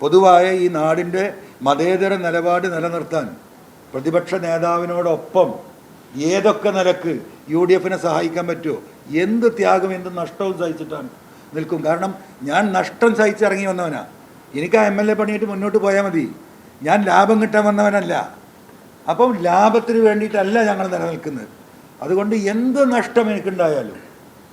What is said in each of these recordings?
പൊതുവായ ഈ നാടിന്റെ മതേതര നിലപാട് നിലനിർത്താൻ പ്രതിപക്ഷ നേതാവിനോടൊപ്പം ഏതൊക്കെ നിലയ്ക്ക് യു ഡി എഫിനെ സഹായിക്കാൻ പറ്റുമോ എന്ത് ത്യാഗം എന്ത് നഷ്ടവും സഹിച്ചിട്ടാണ് നിൽക്കും. കാരണം ഞാൻ നഷ്ടം സഹിച്ചിറങ്ങി വന്നവനാ. എനിക്ക് ആ എം എൽ എ പണിയിട്ട് മുന്നോട്ട് പോയാൽ മതി. ഞാൻ ലാഭം കിട്ടാൻ വന്നവനല്ല. അപ്പം ലാഭത്തിന് വേണ്ടിയിട്ടല്ല ഞങ്ങൾ നിലനിൽക്കുന്നത്. അതുകൊണ്ട് എന്ത് നഷ്ടം എനിക്കുണ്ടായാലും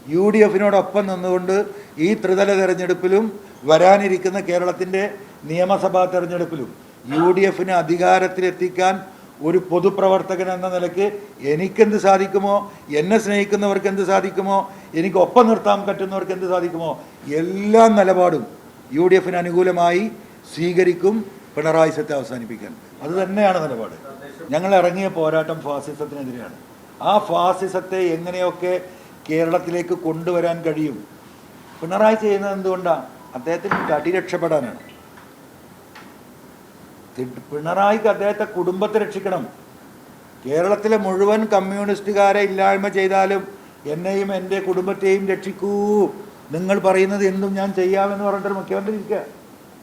യു ഡി എഫിനോടൊപ്പം നിന്നുകൊണ്ട് ഈ ത്രിതല തെരഞ്ഞെടുപ്പിലും വരാനിരിക്കുന്ന കേരളത്തിന്റെ നിയമസഭാ തെരഞ്ഞെടുപ്പിലും യു ഡി എഫിനെ അധികാരത്തിലെത്തിക്കാൻ ഒരു പൊതുപ്രവർത്തകൻ എന്ന നിലയ്ക്ക് എനിക്കെന്ത് സാധിക്കുമോ എന്നെ സ്നേഹിക്കുന്നവർക്ക് എന്ത് സാധിക്കുമോ എനിക്ക് ഒപ്പം നിർത്താൻ പറ്റുന്നവർക്ക് എന്ത് സാധിക്കുമോ എല്ലാ നിലപാടും യു ഡി എഫിന് അനുകൂലമായി സ്വീകരിക്കും പിണറായി സത്തെ അവസാനിപ്പിക്കാൻ. അത് തന്നെയാണ് നിലപാട്. ഞങ്ങൾ ഇറങ്ങിയ പോരാട്ടം ഫാസിസത്തിനെതിരെയാണ്. ആ ഫാസിസത്തെ എങ്ങനെയൊക്കെ കേരളത്തിലേക്ക് കൊണ്ടുവരാൻ കഴിയും? പിണറായി ചെയ്യുന്നത് എന്തുകൊണ്ടാണ് അദ്ദേഹത്തിന് തടി രക്ഷപ്പെടാനാണ് പിണറായിക്ക് അദ്ദേഹത്തെ കുടുംബത്തെ രക്ഷിക്കണം. കേരളത്തിലെ മുഴുവൻ കമ്മ്യൂണിസ്റ്റുകാരെ ഇല്ലായ്മ ചെയ്താലും എന്നെയും എന്റെ കുടുംബത്തെയും രക്ഷിക്കൂ. നിങ്ങൾ പറയുന്നത് എന്തും ഞാൻ ചെയ്യാമെന്ന് പറഞ്ഞിട്ട് മുഖ്യമന്ത്രി ഇരിക്കുക.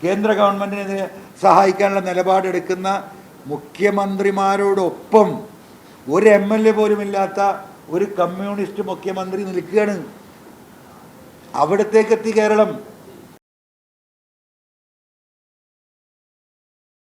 കേന്ദ്ര ഗവൺമെന്റിനെതിരെ സഹായിക്കാനുള്ള നിലപാടെടുക്കുന്ന മുഖ്യമന്ത്രിമാരോടൊപ്പം ഒരു എം എൽ എ പോലും ഇല്ലാത്ത ഒരു കമ്മ്യൂണിസ്റ്റ് മുഖ്യമന്ത്രി നിൽക്കുകയാണ്. അവിടത്തേക്കെത്തി കേരളം.